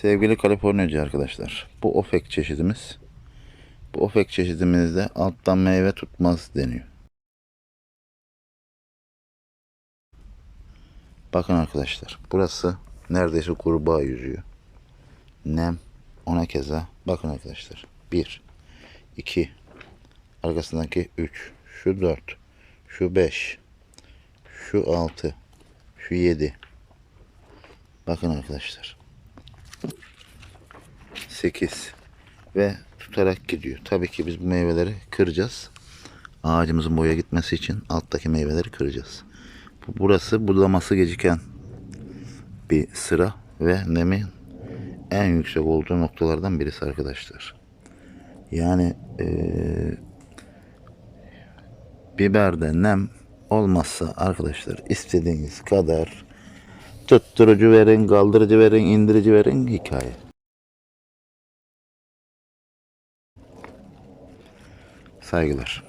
Sevgili Kaliforniyacı arkadaşlar, bu ofek çeşidimiz, bu ofek çeşidimizde alttan meyve tutmaz deniyor. Bakın arkadaşlar, burası neredeyse kurbağa yüzüyor. Nem, ona keza. Bakın arkadaşlar, 1, 2, arkasındaki 3, şu 4, şu 5, şu 6, şu 7. Bakın arkadaşlar. 8 ve tutarak gidiyor. Tabii ki biz bu meyveleri kıracağız. Ağacımızın boya gitmesi için alttaki meyveleri kıracağız. Bu- Burası budaması geciken bir sıra ve nemin en yüksek olduğu noktalardan birisi arkadaşlar. Yani eee biberde nem olmazsa arkadaşlar istediğiniz kadar tutturucu verin, kaldırıcı verin, indirici verin hikaye. Saygılar.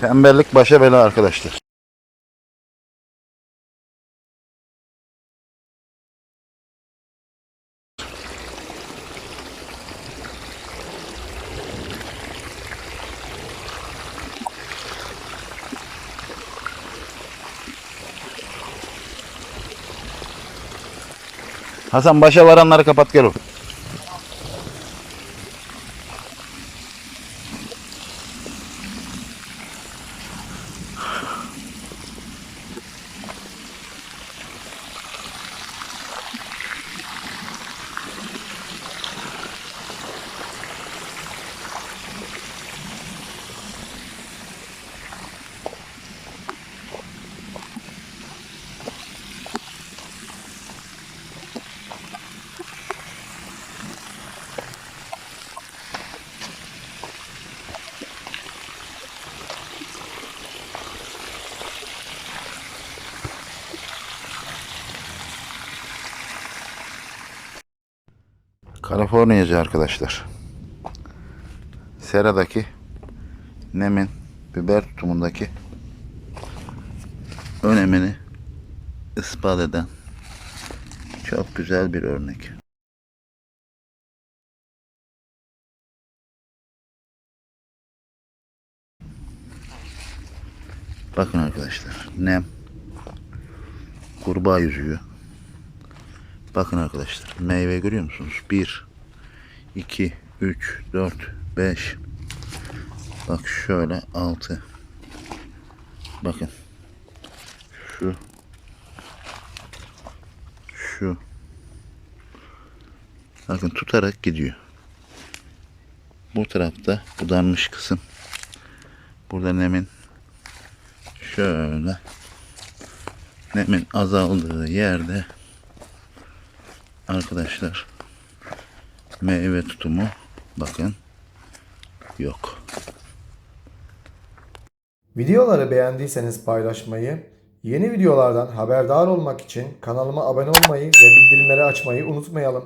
Tembellik başa bela arkadaşlar. Hasan başa varanları kapat gel oğlum. Kaliforniyacı arkadaşlar. Sera'daki nemin biber tutumundaki önemini ispat eden çok güzel bir örnek. Bakın arkadaşlar nem kurbağa yüzüyor. Bakın arkadaşlar meyve görüyor musunuz? 1 2 3 4 5 Bak şöyle 6 Bakın. Şu. Şu. Bakın tutarak gidiyor. Bu tarafta budanmış kısım. Burada nemin? Şöyle. Nemin azaldığı yerde arkadaşlar meyve tutumu bakın yok. Videoları beğendiyseniz paylaşmayı, yeni videolardan haberdar olmak için kanalıma abone olmayı ve bildirimleri açmayı unutmayalım.